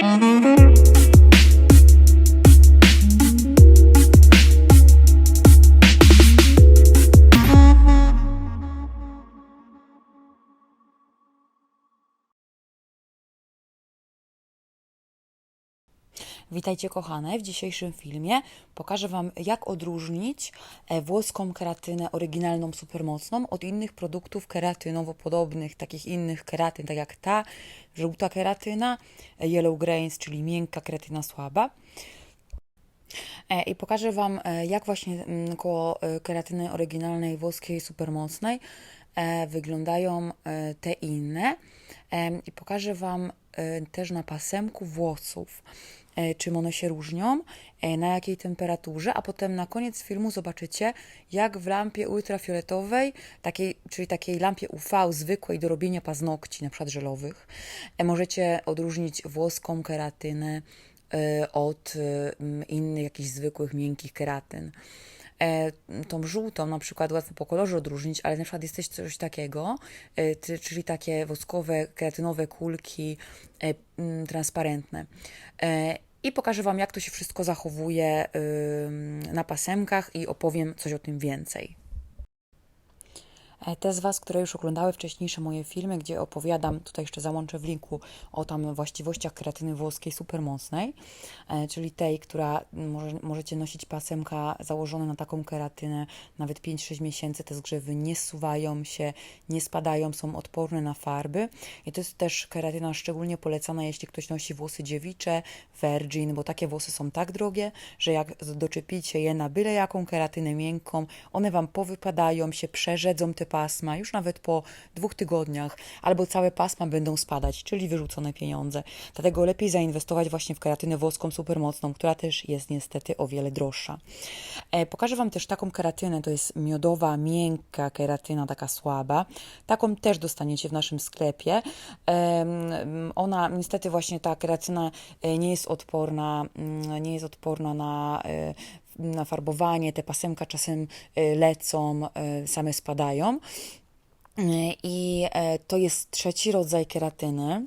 Mm-hmm. Witajcie kochane. W dzisiejszym filmie pokażę Wam, jak odróżnić e, włoską keratynę oryginalną supermocną od innych produktów keratynowo podobnych, takich innych keratyn, tak jak ta żółta keratyna, e, yellow grains, czyli miękka keratyna słaba. E, I pokażę Wam, jak właśnie mm, koło keratyny oryginalnej włoskiej supermocnej wyglądają te inne. I pokażę Wam też na pasemku włosów, e, czym one się różnią, e, na jakiej temperaturze, a potem na koniec filmu zobaczycie, jak w lampie ultrafioletowej, takiej, czyli takiej lampie UV zwykłej do robienia paznokci, na przykład żelowych, e, możecie odróżnić włoską keratynę e, od e, innych jakichś zwykłych, miękkich keratyn. E, tą żółtą na przykład łatwo po kolorze odróżnić, ale na przykład jest też coś takiego, e, czyli takie woskowe, keratynowe kulki e, mm, transparentne. I pokażę Wam, jak to się wszystko zachowuje na pasemkach i opowiem coś o tym więcej. E, Te z Was, które już oglądały wcześniejsze moje filmy, gdzie opowiadam, tutaj jeszcze załączę w linku, o tam właściwościach keratyny włoskiej supermocnej, e, czyli tej, która może, możecie nosić pasemka założone na taką keratynę nawet 5-6 miesięcy, te zgrzewy nie zsuwają się, nie spadają, są odporne na farby. I to jest też keratyna szczególnie polecana, jeśli ktoś nosi włosy dziewicze, virgin, bo takie włosy są tak drogie, że jak doczepicie je na byle jaką keratynę miękką, one Wam powypadają się, przerzedzą te pasma już nawet po dwóch tygodniach, albo całe pasma będą spadać, czyli wyrzucone pieniądze. Dlatego lepiej zainwestować właśnie w keratynę włoską supermocną, która też jest niestety o wiele droższa. E, pokażę Wam też taką keratynę, to jest miodowa, miękka keratyna, taka słaba. Taką też dostaniecie w naszym sklepie. Em, Ona, niestety właśnie ta keratyna e, nie jest odporna, mm, nie jest odporna na e, na farbowanie, te pasemka czasem e, lecą, e, same spadają. E, I e, to jest trzeci rodzaj keratyny.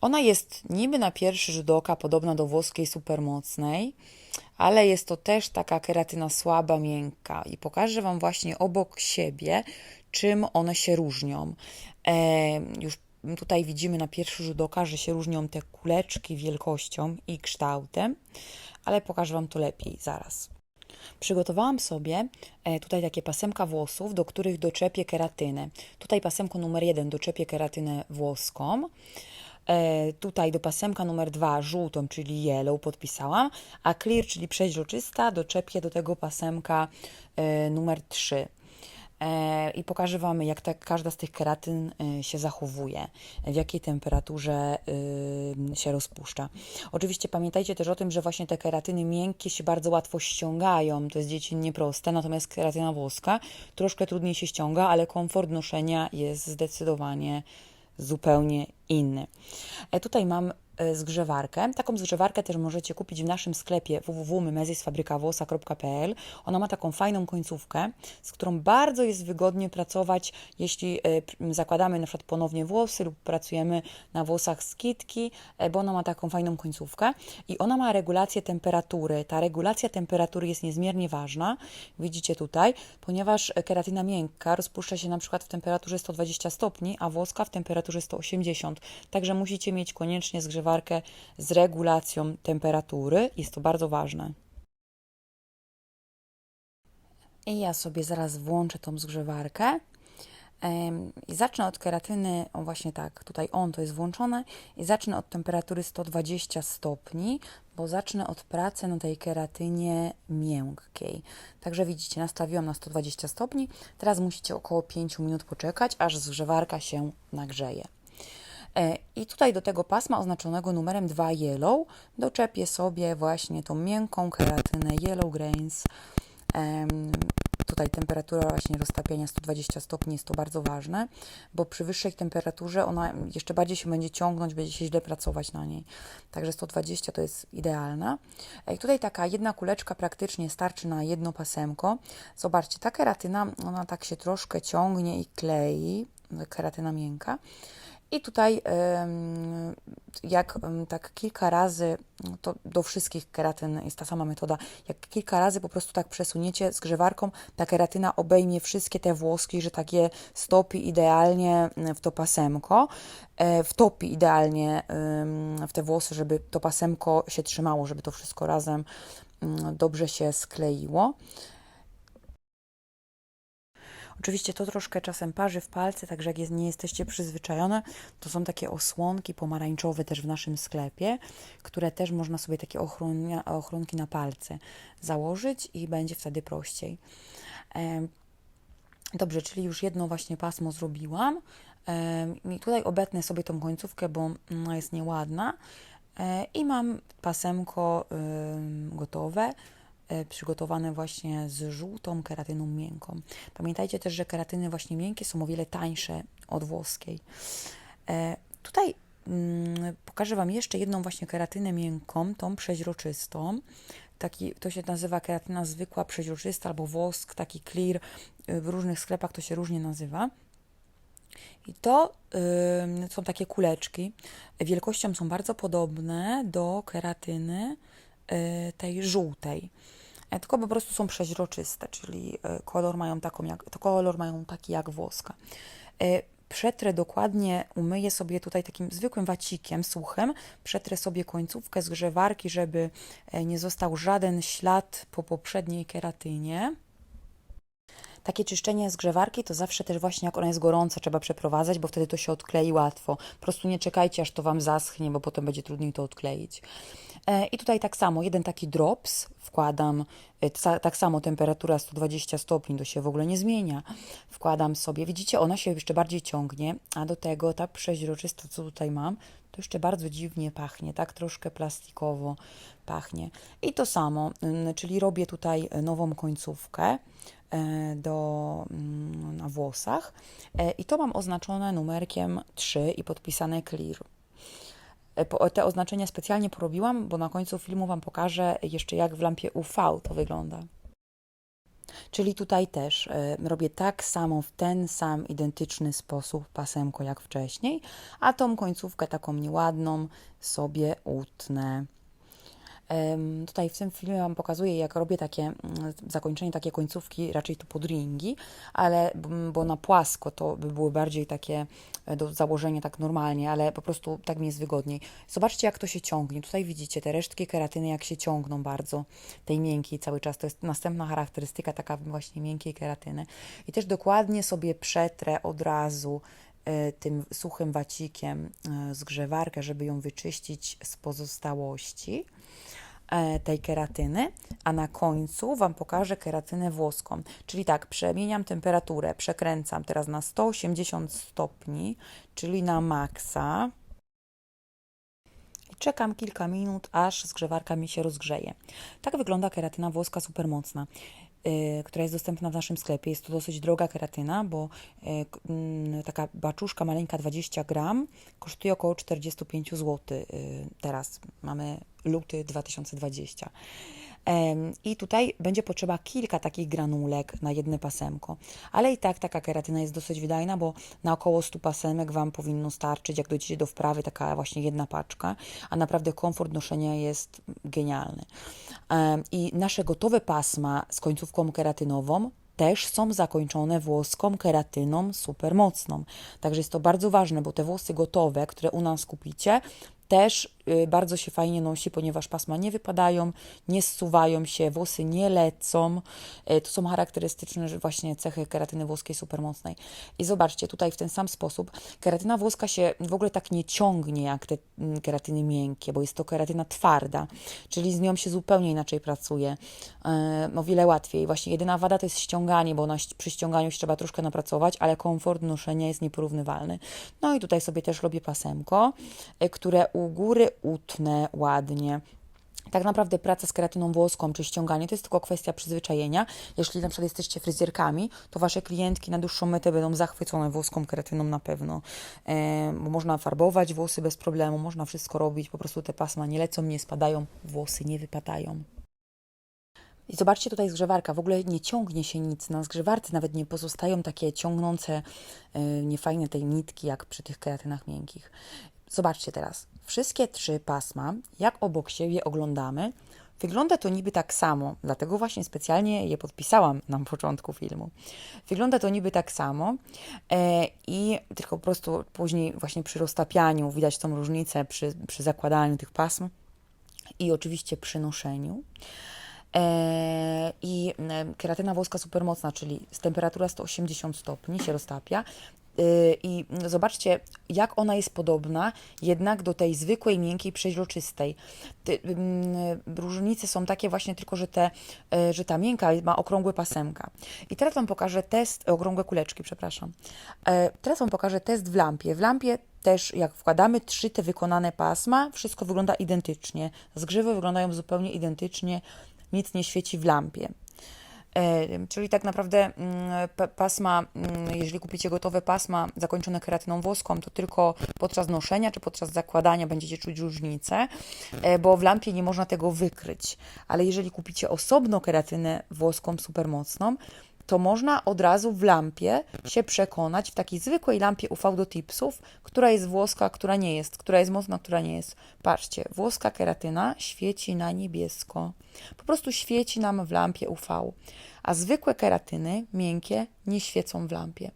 Ona jest niby na pierwszy rzut oka podobna do włoskiej supermocnej, ale jest to też taka keratyna słaba, miękka. I pokażę Wam właśnie obok siebie, czym one się różnią. E, już tutaj widzimy na pierwszy rzut oka, że się różnią te kuleczki wielkością i kształtem, ale pokażę Wam to lepiej zaraz. Przygotowałam sobie e, tutaj takie pasemka włosów, do których doczepię keratynę. Tutaj pasemko numer jeden doczepię keratynę włoską. E, tutaj do pasemka numer dwa żółtą, czyli yellow podpisałam, a clear, czyli przeźroczysta, doczepię do tego pasemka e, numer trzy. E, I pokażę Wam, jak ta, każda z tych keratyn e, się zachowuje, w jakiej temperaturze y, się rozpuszcza. Oczywiście pamiętajcie też o tym, że właśnie te keratyny miękkie się bardzo łatwo ściągają, to jest dziecinnie proste, natomiast keratyna włoska troszkę trudniej się ściąga, ale komfort noszenia jest zdecydowanie zupełnie inny. E, tutaj mam e, zgrzewarkę. Taką zgrzewarkę też możecie kupić w naszym sklepie www.mezisfabrykawłosa.pl. Ona ma taką fajną końcówkę, z którą bardzo jest wygodnie pracować, jeśli e, zakładamy na przykład ponownie włosy lub pracujemy na włosach z kitki, e, bo ona ma taką fajną końcówkę i ona ma regulację temperatury. Ta regulacja temperatury jest niezmiernie ważna, widzicie tutaj, ponieważ e, keratyna miękka rozpuszcza się na przykład w temperaturze 120 stopni, a włoska w temperaturze 180. Także musicie mieć koniecznie zgrzewarkę z regulacją temperatury. Jest to bardzo ważne. I ja sobie zaraz włączę tą zgrzewarkę. I zacznę od keratyny, o właśnie tak, tutaj on to jest włączone, i zacznę od temperatury 120 stopni, bo zacznę od pracy na tej keratynie miękkiej. Także widzicie, nastawiłam na 120 stopni. Teraz musicie około 5 minut poczekać, aż zgrzewarka się nagrzeje. E, I tutaj do tego pasma oznaczonego numerem 2 yellow doczepię sobie właśnie tą miękką keratynę yellow grains. Tutaj temperatura właśnie roztapiania 120 stopni jest to bardzo ważne, bo przy wyższej temperaturze ona jeszcze bardziej się będzie ciągnąć, będzie się źle pracować na niej. Także 120 to jest idealna. I tutaj taka jedna kuleczka praktycznie starczy na jedno pasemko. Zobaczcie, ta keratyna, ona tak się troszkę ciągnie i klei, keratyna miękka. I tutaj jak tak kilka razy, to do wszystkich keratyn jest ta sama metoda, jak kilka razy po prostu tak przesuniecie zgrzewarką, ta keratyna obejmie wszystkie te włoski, że tak je stopi idealnie w to pasemko, e, wtopi idealnie w te włosy, żeby to pasemko się trzymało, żeby to wszystko razem dobrze się skleiło. Oczywiście to troszkę czasem parzy w palce, także jak jest, nie jesteście przyzwyczajone, to są takie osłonki pomarańczowe też w naszym sklepie, które też można sobie takie ochronia, ochronki na palce założyć i będzie wtedy prościej. Dobrze, czyli już jedno właśnie pasmo zrobiłam. I tutaj obetnę sobie tą końcówkę, bo ona jest nieładna. E, I mam pasemko gotowe, przygotowane właśnie z żółtą keratyną miękką. Pamiętajcie też, że keratyny właśnie miękkie są o wiele tańsze od włoskiej. E, Tutaj mm, pokażę Wam jeszcze jedną właśnie keratynę miękką, tą przeźroczystą. Taki, to się nazywa keratyna zwykła, przeźroczysta albo wosk, taki clear. Y, W różnych sklepach to się różnie nazywa. I to ym, są takie kuleczki. Wielkością są bardzo podobne do keratyny y, tej żółtej. E, Tylko po prostu są przeźroczyste, czyli y, kolor mają, taką jak, kolor mają taki jak włoska. Y, Przetrę dokładnie, umyję sobie tutaj takim zwykłym wacikiem suchym, przetrę sobie końcówkę zgrzewarki, żeby e, nie został żaden ślad po poprzedniej keratynie. Takie czyszczenie zgrzewarki to zawsze też właśnie jak ona jest gorąca trzeba przeprowadzać, bo wtedy to się odklei łatwo. Po prostu nie czekajcie aż to Wam zaschnie, bo potem będzie trudniej to odkleić. E, I tutaj tak samo, jeden taki drops wkładam, e, tak samo temperatura 120 stopni, to się w ogóle nie zmienia. Wkładam sobie, widzicie, ona się jeszcze bardziej ciągnie, a do tego ta przeźroczysta, co tutaj mam, to jeszcze bardzo dziwnie pachnie, tak troszkę plastikowo pachnie. I to samo, czyli robię tutaj nową końcówkę e, do, mm, na włosach i to mam oznaczone numerkiem 3 i podpisane clear. E, Te oznaczenia specjalnie porobiłam, bo na końcu filmu Wam pokażę jeszcze jak w lampie UV to wygląda. Czyli tutaj też e, robię tak samo, w ten sam identyczny sposób pasemko jak wcześniej, a tą końcówkę taką nieładną sobie utnę. Tutaj w tym filmie Wam pokazuję, jak robię takie mm, zakończenie, takie końcówki, raczej to podringi, ale m, bo na płasko to by były bardziej takie e, do założenia tak normalnie, ale po prostu tak mi jest wygodniej. Zobaczcie, jak to się ciągnie. Tutaj widzicie te resztki keratyny, jak się ciągną bardzo, tej miękkiej cały czas. To jest następna charakterystyka taka właśnie miękkiej keratyny. I też dokładnie sobie przetrę od razu e, tym suchym wacikiem e, zgrzewarkę, żeby ją wyczyścić z pozostałości tej keratyny, a na końcu Wam pokażę keratynę włoską. Czyli tak, przemieniam temperaturę, przekręcam teraz na 180 stopni, czyli na maksa. I czekam kilka minut, aż zgrzewarka mi się rozgrzeje. Tak wygląda keratyna włoska supermocna, która jest dostępna w naszym sklepie. Jest to dosyć droga keratyna, bo k- mm, taka baczuszka maleńka 20 gram kosztuje około 45 zł. Yy, teraz mamy luty 2020. I tutaj będzie potrzeba kilka takich granulek na jedno pasemko. Ale i tak taka keratyna jest dosyć wydajna, bo na około 100 pasemek Wam powinno starczyć, jak dojdziecie do wprawy, taka właśnie jedna paczka, a naprawdę komfort noszenia jest genialny. I nasze gotowe pasma z końcówką keratynową też są zakończone włoską keratyną super mocną. Także jest to bardzo ważne, bo te włosy gotowe, które u nas kupicie, też bardzo się fajnie nosi, ponieważ pasma nie wypadają, nie zsuwają się, włosy nie lecą. Y, To są charakterystyczne właśnie cechy keratyny włoskiej supermocnej. I zobaczcie, tutaj w ten sam sposób keratyna włoska się w ogóle tak nie ciągnie jak te mm, keratyny miękkie, bo jest to keratyna twarda, czyli z nią się zupełnie inaczej pracuje, y, o wiele łatwiej. Właśnie jedyna wada to jest ściąganie, bo na, przy ściąganiu się trzeba troszkę napracować, ale komfort noszenia jest nieporównywalny. No i tutaj sobie też robię pasemko, y, które u góry utnę ładnie. Tak naprawdę praca z keratyną włoską czy ściąganie to jest tylko kwestia przyzwyczajenia. Jeśli na przykład jesteście fryzjerkami, to wasze klientki na dłuższą metę będą zachwycone włoską keratyną na pewno. E, można farbować włosy bez problemu, można wszystko robić, po prostu te pasma nie lecą, nie spadają, włosy nie wypadają. I zobaczcie, tutaj zgrzewarka. W ogóle nie ciągnie się nic. Na zgrzewarce nawet nie pozostają takie ciągnące, yy, niefajne tej nitki, jak przy tych keratynach miękkich. Zobaczcie teraz. Wszystkie trzy pasma, jak obok siebie oglądamy, wygląda to niby tak samo. Dlatego właśnie specjalnie je podpisałam na początku filmu. Wygląda to niby tak samo e, i tylko po prostu później właśnie przy roztapianiu widać tą różnicę przy, przy zakładaniu tych pasm i oczywiście przy noszeniu. E, I e, keratyna włoska supermocna, czyli temperatura 180 stopni się roztapia. E, I zobaczcie, jak ona jest podobna jednak do tej zwykłej, miękkiej, przeźroczystej. Mm, różnice są takie właśnie tylko, że, te, e, że ta miękka ma okrągłe pasemka. I teraz Wam pokażę test, okrągłe kuleczki, przepraszam. Teraz Wam pokażę test w lampie. W lampie też jak wkładamy trzy te wykonane pasma, wszystko wygląda identycznie. Zgrzywy wyglądają zupełnie identycznie, nic nie świeci w lampie. E, Czyli tak naprawdę mm, pa- pasma, mm, jeżeli kupicie gotowe pasma zakończone keratyną włoską, to tylko podczas noszenia czy podczas zakładania będziecie czuć różnicę, e, bo w lampie nie można tego wykryć. Ale jeżeli kupicie osobno keratynę włoską supermocną, to można od razu w lampie się przekonać, w takiej zwykłej lampie UV do tipsów, która jest włoska, która nie jest, która jest mocna, która nie jest. Patrzcie, włoska keratyna świeci na niebiesko. Po prostu świeci nam w lampie UV. A zwykłe keratyny, miękkie, nie świecą w lampie.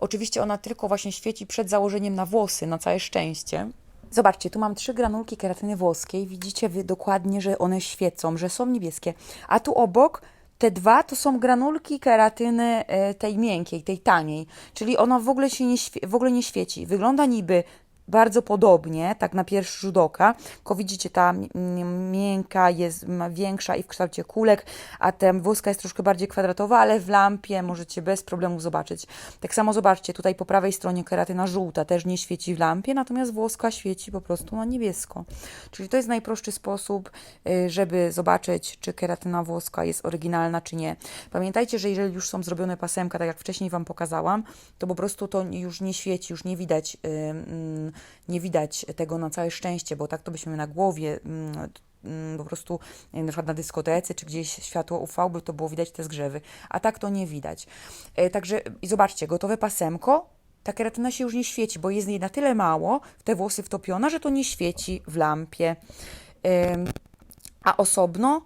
Oczywiście ona tylko właśnie świeci przed założeniem na włosy, na całe szczęście. Zobaczcie, tu mam trzy granulki keratyny włoskiej. Widzicie wy dokładnie, że one świecą, że są niebieskie. A tu obok te dwa to są granulki keratyny e, tej miękkiej, tej taniej. Czyli ona w ogóle się nie, w ogóle nie świeci. Wygląda niby bardzo podobnie, tak na pierwszy rzut oka, tylko widzicie, ta miękka jest większa i w kształcie kulek, a ta włoska jest troszkę bardziej kwadratowa, ale w lampie możecie bez problemu zobaczyć. Tak samo zobaczcie, tutaj po prawej stronie keratyna żółta też nie świeci w lampie, natomiast włoska świeci po prostu na niebiesko. Czyli to jest najprostszy sposób, y, żeby zobaczyć, czy keratyna włoska jest oryginalna, czy nie. Pamiętajcie, że jeżeli już są zrobione pasemka, tak jak wcześniej Wam pokazałam, to po prostu to już nie świeci, już nie widać, y, mm, nie widać tego na całe szczęście, bo tak to byśmy na głowie mm, mm, po prostu y, na przykład na dyskotece, czy gdzieś światło UV, by to było widać te zgrzewy, a tak to nie widać. Y, Także i zobaczcie, gotowe pasemko, ta keratyna się już nie świeci, bo jest jej na tyle mało w te włosy wtopiona, że to nie świeci w lampie. A osobno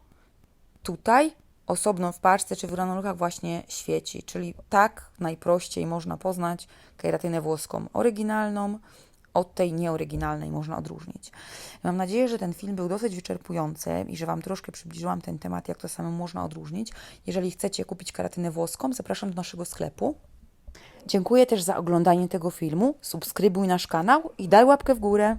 tutaj, osobno w paczce czy w granulkach właśnie świeci. Czyli tak najprościej można poznać keratynę włoską oryginalną od tej nieoryginalnej można odróżnić. Mam nadzieję, że ten film był dosyć wyczerpujący i że Wam troszkę przybliżyłam ten temat, jak to samemu można odróżnić. Jeżeli chcecie kupić keratynę włoską, zapraszam do naszego sklepu. Dziękuję też za oglądanie tego filmu. Subskrybuj nasz kanał i daj łapkę w górę.